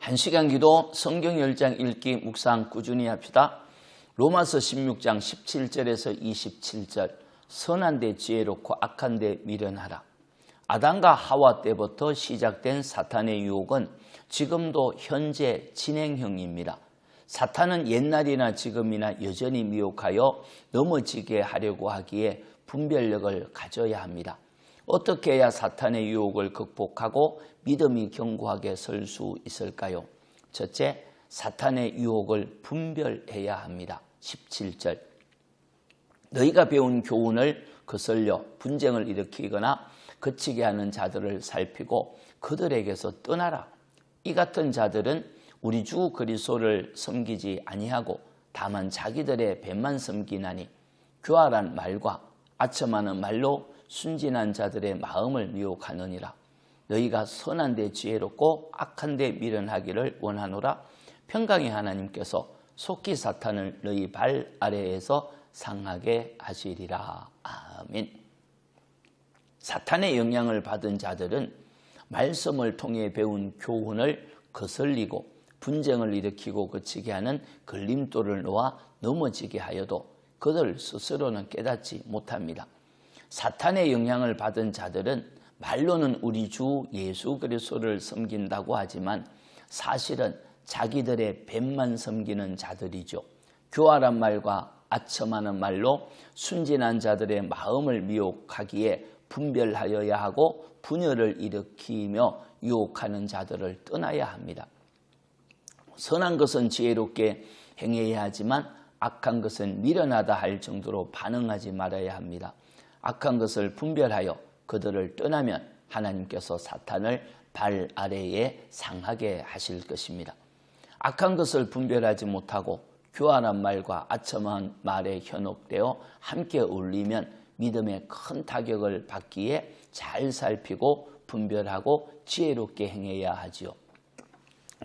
한 시간 기도 성경 10장 읽기 묵상 꾸준히 합시다. 로마서 16장 17절에서 27절 선한 데 지혜롭고 악한 데 미련하라. 아담과 하와 때부터 시작된 사탄의 유혹은 지금도 현재 진행형입니다. 사탄은 옛날이나 지금이나 여전히 미혹하여 넘어지게 하려고 하기에 분별력을 가져야 합니다. 어떻게 해야 사탄의 유혹을 극복하고 믿음이 견고하게 설 수 있을까요? 첫째, 사탄의 유혹을 분별해야 합니다. 17절. 너희가 배운 교훈을 거슬려 분쟁을 일으키거나 거치게 하는 자들을 살피고 그들에게서 떠나라. 이 같은 자들은 우리 주 그리스도를 섬기지 아니하고 다만 자기들의 배만 섬기나니 교활한 말과 아첨하는 말로 순진한 자들의 마음을 미혹하느니라. 너희가 선한 데 지혜롭고 악한 데 미련하기를 원하노라. 평강의 하나님께서 속기 사탄을 너희 발 아래에서 상하게 하시리라. 아멘. 사탄의 영향을 받은 자들은 말씀을 통해 배운 교훈을 거슬리고 분쟁을 일으키고 거치게 하는 걸림돌을 놓아 넘어지게 하여도 그들 스스로는 깨닫지 못합니다. 사탄의 영향을 받은 자들은 말로는 우리 주 예수 그리스도를 섬긴다고 하지만 사실은 자기들의 뱀만 섬기는 자들이죠. 교활한 말과 아첨하는 말로 순진한 자들의 마음을 미혹하기에 분별하여야 하고 분열을 일으키며 유혹하는 자들을 떠나야 합니다. 선한 것은 지혜롭게 행해야 하지만 악한 것은 미련하다 할 정도로 반응하지 말아야 합니다. 악한 것을 분별하여 그들을 떠나면 하나님께서 사탄을 발 아래에 상하게 하실 것입니다. 악한 것을 분별하지 못하고 교활한 말과 아첨한 말에 현혹되어 함께 어울리면 믿음의 큰 타격을 받기에 잘 살피고 분별하고 지혜롭게 행해야 하지요.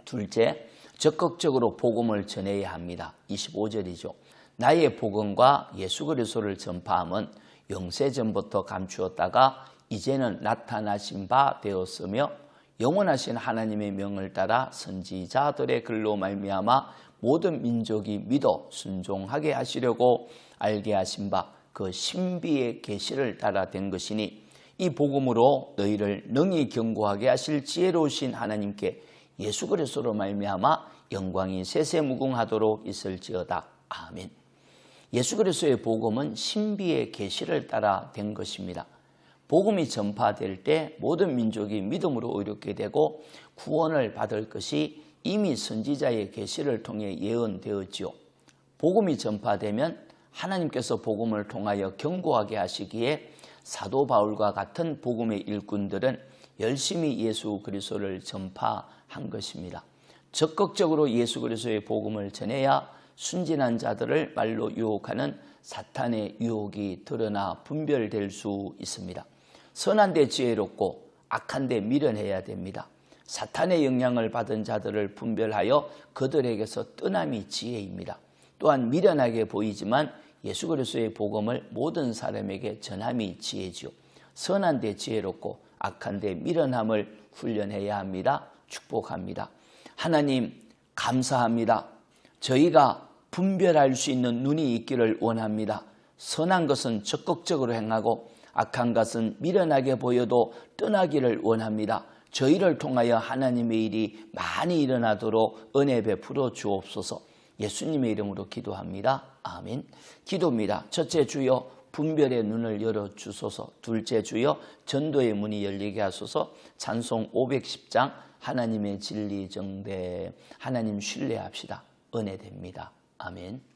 둘째, 적극적으로 복음을 전해야 합니다. 25절이죠. 나의 복음과 예수 그리스도를 전파함은 영세전부터 감추었다가 이제는 나타나신 바 되었으며 영원하신 하나님의 명을 따라 선지자들의 글로 말미암아 모든 민족이 믿어 순종하게 하시려고 알게 하신 바 그 신비의 계시를 따라 된 것이니 이 복음으로 너희를 능히 견고하게 하실 지혜로우신 하나님께 예수 그리스도로 말미암아 영광이 세세무궁하도록 있을지어다. 아멘. 예수 그리스도의 복음은 신비의 계시를 따라 된 것입니다. 복음이 전파될 때 모든 민족이 믿음으로 의롭게 되고 구원을 받을 것이 이미 선지자의 계시를 통해 예언되었지요. 복음이 전파되면 하나님께서 복음을 통하여 견고하게 하시기에 사도 바울과 같은 복음의 일꾼들은 열심히 예수 그리스도를 전파한 것입니다. 적극적으로 예수 그리스도의 복음을 전해야 순진한 자들을 말로 유혹하는 사탄의 유혹이 드러나 분별될 수 있습니다. 선한 데 지혜롭고 악한 데 미련해야 됩니다. 사탄의 영향을 받은 자들을 분별하여 그들에게서 떠남이 지혜입니다. 또한 미련하게 보이지만 예수 그리스도의 복음을 모든 사람에게 전함이 지혜지요. 선한 데 지혜롭고 악한 데 미련함을 훈련해야 합니다. 축복합니다. 하나님 감사합니다. 저희가 분별할 수 있는 눈이 있기를 원합니다. 선한 것은 적극적으로 행하고 악한 것은 미련하게 보여도 떠나기를 원합니다. 저희를 통하여 하나님의 일이 많이 일어나도록 은혜 베풀어 주옵소서. 예수님의 이름으로 기도합니다. 아멘. 기도입니다. 첫째 주여 분별의 눈을 열어 주소서. 둘째 주여 전도의 문이 열리게 하소서. 찬송 510장 하나님의 진리 정대 하나님 신뢰합시다. 은혜 됩니다. 아멘.